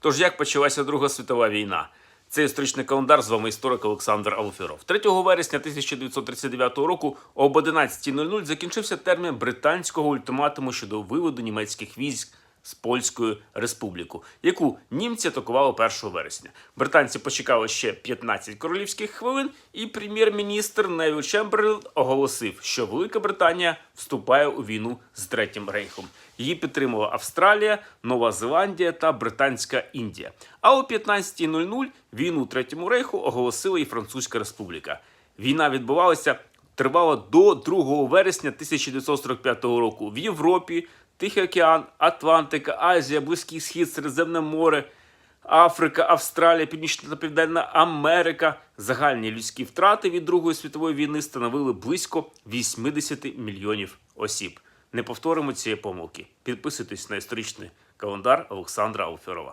Тож як почалася Друга світова війна? Це історичний календар з вами історик Олександр Алфіров. 3 вересня 1939 року об 11.00 закінчився термін британського ультиматуму щодо виводу німецьких військ з Польської республіки, яку німці атакували 1 вересня. Британці почекали ще 15 королівських хвилин, і прем'єр-міністр Невіл Чемберлен оголосив, що Велика Британія вступає у війну з Третім рейхом. Її підтримала Австралія, Нова Зеландія та Британська Індія. А о 15.00 війну Третьому рейху оголосила і Французька Республіка. Війна відбувалася тривала до 2 вересня 1945 року в Європі, Тихий океан, Атлантика, Азія, Близький Схід, Середземне море, Африка, Австралія, Північна та Південна Америка. Загальні людські втрати від Другої світової війни становили близько 80 мільйонів осіб. Не повторимо цієї помилки. Підписуйтесь на історичний календар Олександра Алферова.